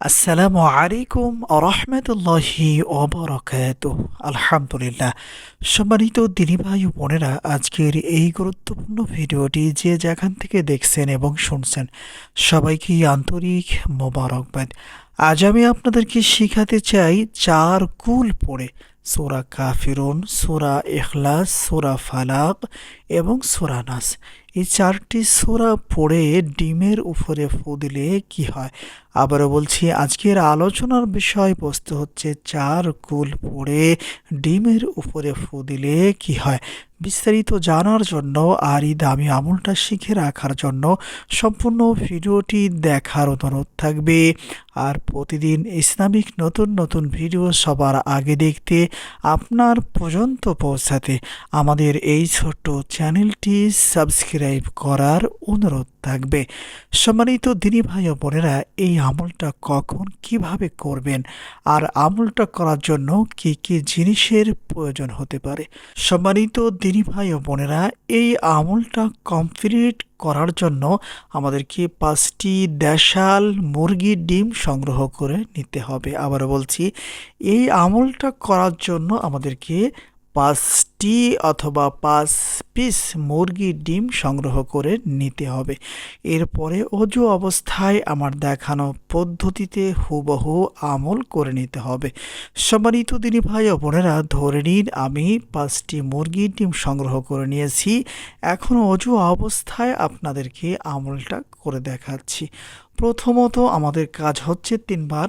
আসসালামু আলাইকুম রহমতুল্লাহি ওবরাকাত আলহামদুলিল্লাহ। সম্মানিত দিনী ভাই ও বোনেরা, আজকের এই গুরুত্বপূর্ণ ভিডিওটি যে যেখান থেকে দেখছেন এবং শুনছেন, সবাইকে আন্তরিক মোবারকবাদ। আজ আমি আপনাদেরকে শেখাতে চাই চার কুল পড়ে। সোরা কাফিরুন, সোরা এখলাস সোরা ফালাক এবং সোরা নাস। এই চারটি সোরা পড়ে ডিমের উপরে ফু দিলে কি হয়? আবারও বলছি, আজকের আলোচনার বিষয়বস্তু হচ্ছে চার কুল পড়ে ডিমের উপরে ফু দিলে কি হয়? বিস্তারিত জানার জন্য আর এই দামি আমলটা শিখে রাখার জন্য সম্পূর্ণ ভিডিওটি দেখার অনুরোধ থাকবে। আর প্রতিদিন ইসলামিক নতুন নতুন ভিডিও সবার আগে দেখতে আপনার পর্যন্ত পৌঁছাতে আমাদের এই ছোট্ট চ্যানেলটি সাবস্ক্রাইব করার অনুরোধ থাকবে। সম্মানিত দিনী ভাই ও বোনেরা, এই আমলটা কখন কীভাবে করবেন আর আমলটা করার জন্য কি কি জিনিসের প্রয়োজন হতে পারে? সম্মানিত দিনী ভাই ও বোনেরা, এই আমলটা কমপ্লিট করার জন্য আমাদেরকে পাঁচটি দেশাল মুরগির ডিম সংগ্রহ করে নিতে হবে। আবার বলছি, এই আমলটা করার জন্য আমাদেরকে পাঁচটি অথবা পাঁচ পিস মুরগির ডিম সংগ্রহ করে নিতে হবে। এরপরে অজু অবস্থায় আমার দেখানো পদ্ধতিতে হুবহু আমল করে নিতে হবে। সম্মানিত দিনী ভাই বোনেরা, ধরে নিন আমি পাঁচটি মুরগির ডিম সংগ্রহ করে নিয়েছি। এখন অজু অবস্থায় আপনাদেরকে আমলটা করে দেখাচ্ছি। প্রথমত আমাদের কাজ হচ্ছে তিনবার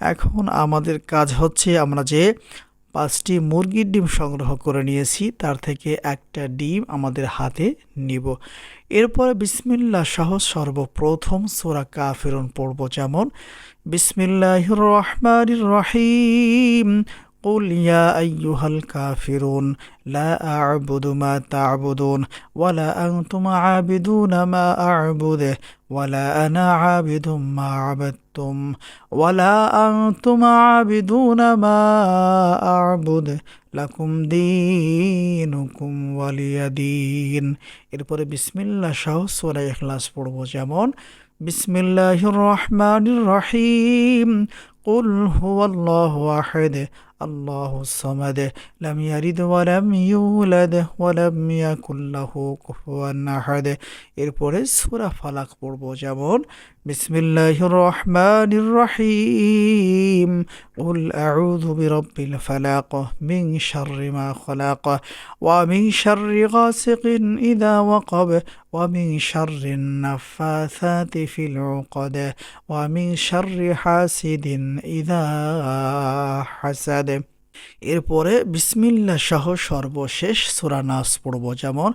এখন আমাদের কাজ হচ্ছে আমরা যে পাঁচটি মুরগির ডিম সংগ্রহ করে নিয়েছি, তার থেকে একটা ডিম আমাদের হাতে নিব। এরপরে বিসমিল্লা সহ সর্বপ্রথম সোরা কাফেরন পড়ব যেমন বিসমিল্লাহ রহমান রহিম قل يا أيها الكافرون لا أعبد ما تعبدون ولا أنتم عابدون ما أعبد ولا أنا عابد ما عبدتم ولا أنتم عابدون ما أعبد লাকুম দিনুকুম ওয়ালিয়া দিন এরপরে বিসমিল্লাহ সহ সোরা ইখলাস পড়ব যেমন বিসমিল্লাহির রহমানির রহিম قل هو الله أحد الله الصمد لم يلد ولم يولد ولم يكن له كفوا أحد এরপরে সূরা ফালাক পড়ব যেমন বিসমিল্লাহির রহমানির রহিম قل أعوذ برب الفلاق من شر ما خلق ومن شر غاسق إذا وقب ومن شر النفاثات في العقد ومن شر حاسد إذا حسد এরপরে বিসমিল্লা সহ সর্বশেষ সুরা নাস পড়ব, যেমন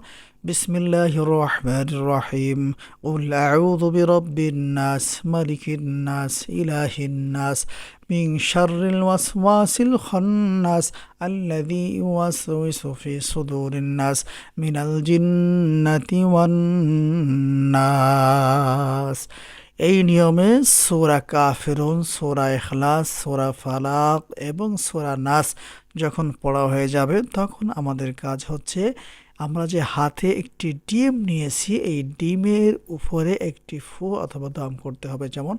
বিসমিল্লাহ রহমান রহিম, উল আউযু বিরাব্বিন নাস, মালিকিন নাস, ইলাহিন নাস, মিন শাররিল ওয়াসওয়াসিল খান্নাস, আল্লাযী ইউওয়াসওয়িসু ফি সুদুরিন নাস, মিনাল জিন্নাতি ওয়ান নাস। এই নিয়মে সোরা কাফেরুন, সোরা এখলাস সোরা ফালাক এবং সোরা নাস যখন পড়া হয়ে যাবে তখন আমাদের কাজ হচ্ছে আমরা যে হাতে একটি ডিম নিয়েছি, এই ডিমের উপরে একটি ফু অথবা দাম করতে হবে। যেমন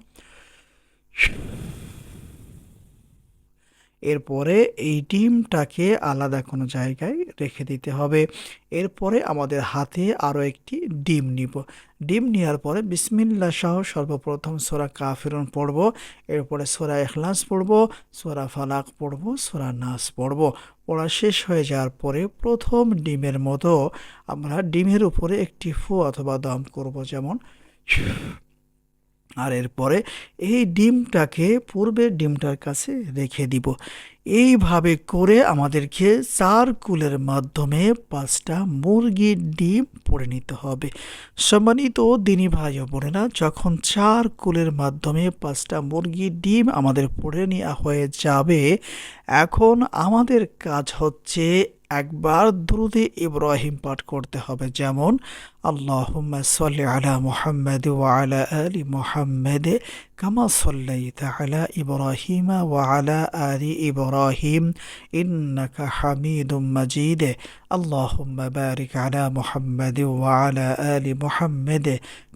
এরপরে এই ডিমটাকে আলাদা কোনো জায়গায় রেখে দিতে হবে। এরপরে আমাদের হাতে আরও একটি ডিম নিব। ডিম নেওয়ার পরে বিসমিল্লা সহ সর্বপ্রথম সোরা কাফিরন পড়ব। এরপরে সোরা এখলাস পড়ব, সোরা ফালাক পড়ব, সোরা নাস পড়ব। পড়া শেষ হয়ে যাওয়ার পরে প্রথম ডিমের মতো আমরা ডিমের উপরে একটি ফু অথবা দম করব যেমন আর এরপরে এই ডিমটাকে পূর্বের ডিমটার কাছে রেখে দিব। এইভাবে করে আমাদেরকে চার কুলের মাধ্যমে পাঁচটা মুরগির ডিম পড়ে নিতে হবে। সম্মানিত দিনী ভাই বোনেরা, যখন চার কুলের মাধ্যমে পাঁচটা মুরগির ডিম আমাদের পড়ে নেওয়া হয়ে যাবে, এখন আমাদের কাজ হচ্ছে একবার দ্রুতে ইব্রাহিম পাঠ করতে হবে। যেমন, আল্লাহুম্মা সাল্লি আলা মুহাম্মাদ ওয়া আলা আলি মুহাম্মাদ ইব্রাহিম ওয়া আলা আলি ইব্রাহিম ইন্নাকা হামিদুম মাজিদ আল্লাহুম্মা বারিক আলা মুহাম্মাদ ওয়া আলা আলি মুহাম্মাদ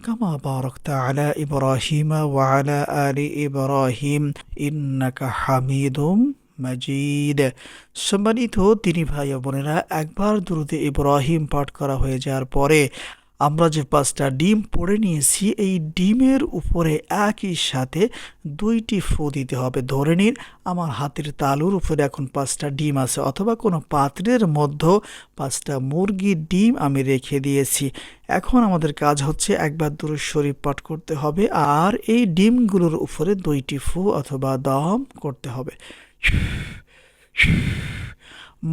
কামা বারাকতা আলা ইব্রাহিম ওয়া আলা আলি ইব্রাহিম ইন্নাকা হামিদুম মাজিদ সম্মানিত তিনি ভাই বোনেরা, একবার দ্রুতে ইব্রাহিম পাঠ করা হয়ে যাওয়ার পরে আমরা যে পাঁচটা ডিম পড়ে নিয়েছি, এই ডিমের উপরে একই সাথে দুইটি ফু দিতে হবে। ধরে নিন, আমার হাতের তালুর উপরে এখন পাঁচটা ডিম আছে, অথবা কোনো পাত্রের মধ্যে পাঁচটা মুরগির ডিম আমি রেখে দিয়েছি। এখন আমাদের কাজ হচ্ছে একবার দূর শরীফ পাঠ করতে হবে, আর এই ডিমগুলোর উপরে দুইটি ফু অথবা দম করতে হবে।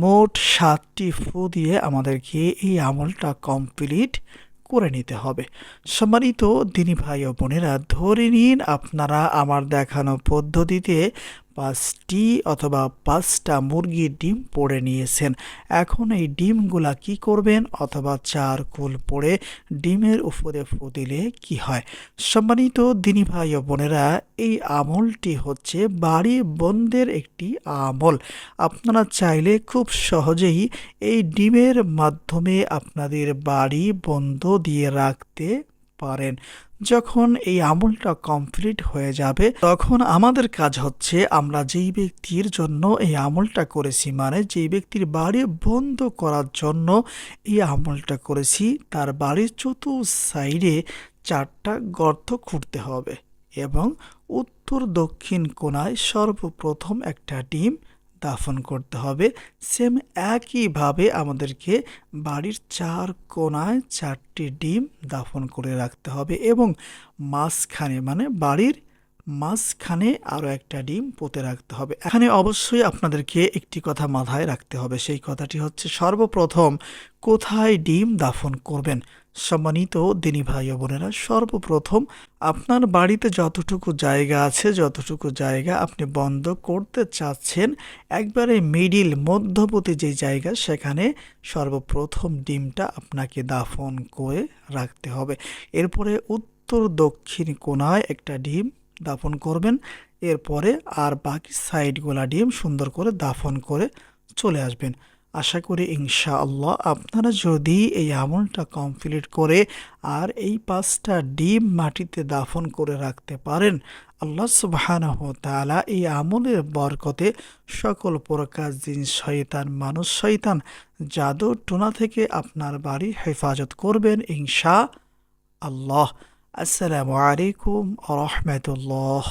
মোট সাতটি ফু দিয়ে আমাদেরকে এই আমলটা কমপ্লিট করে নিতে হবে। সম্মানিত দিনী ভাই ও বোনেরা ধরে নিন আপনারা আমার দেখানো পদ্ধতিতে পাঁচটি অথবা পাঁচটা মুরগির ডিম পড়ে নিয়েছেন। এখন এই ডিমগুলা কি করবেন অথবা চার কুল পড়ে ডিমের উপরে ফু দিলে কি হয়? সম্মানিত দিনী ভাই ও বোনেরা, এই আমলটি হচ্ছে বাড়ি বন্ধের একটি আমল। আপনারা চাইলে খুব সহজেই এই ডিমের মাধ্যমে আপনাদের বাড়ি বন্ধ দিয়ে রাখতে পারেন। যখন এই আমলটা কমপ্লিট হয়ে যাবে, তখন আমাদের কাজ হচ্ছে আমরা যেই ব্যক্তির জন্য এই আমলটা করেছি মানে যেই ব্যক্তির বাড়ি বন্ধ করার জন্য এই আমলটা করেছি, তার বাড়ির চতুর্থ সাইডে চারটা গর্ত খুঁড়তে হবে এবং উত্তর দক্ষিণ কোনায় সর্বপ্রথম একটা ডিম দাফন করতে হবে। সেম একইভাবে আমাদেরকে বাড়ির চার কোনায় চারটি ডিম দাফন করে রাখতে হবে এবং মাঝখানে মানে বাড়ির মাঝখানে আরও একটা ডিম পোতে রাখতে হবে। এখানে অবশ্যই আপনাদেরকে একটি কথা মাথায় রাখতে হবে। সেই কথাটি হচ্ছে, সর্বপ্রথম কোথায় ডিম দাফন করবেন? সম্মানিত দিনী ভাই বোনেরা, সর্বপ্রথম আপনার বাড়িতে যতটুকু জায়গা আছে, যতটুকু জায়গা আপনি বন্ধ করতে চাচ্ছেন, একবারে মিডিল, মধ্যবর্তী যে জায়গা, সেখানে সর্বপ্রথম ডিমটা আপনাকে দাফন করে রাখতে হবে। এরপরে উত্তর দক্ষিণ কোনায় একটা ডিম দাফন করবেন, এরপরে আর বাকি সাইডগুলা ডিম সুন্দর করে দাফন করে চলে আসবেন। আশা করি ইনশাআল্লাহ আপনারা যদি এই আমলটা কমপ্লিট করে আর এই পাঁচটা ডিম মাটিতে দাফন করে রাখতে পারেন, আল্লাহ সুবাহানহ তালা এই আমলের বরকতে সকল প্রকার জিন শৈতান মানুষ শৈতান জাদু টোনা থেকে আপনার বাড়ি হেফাজত করবেন ইনশা আল্লাহ আসসালামু আলাইকুম রহমতুল্লাহ।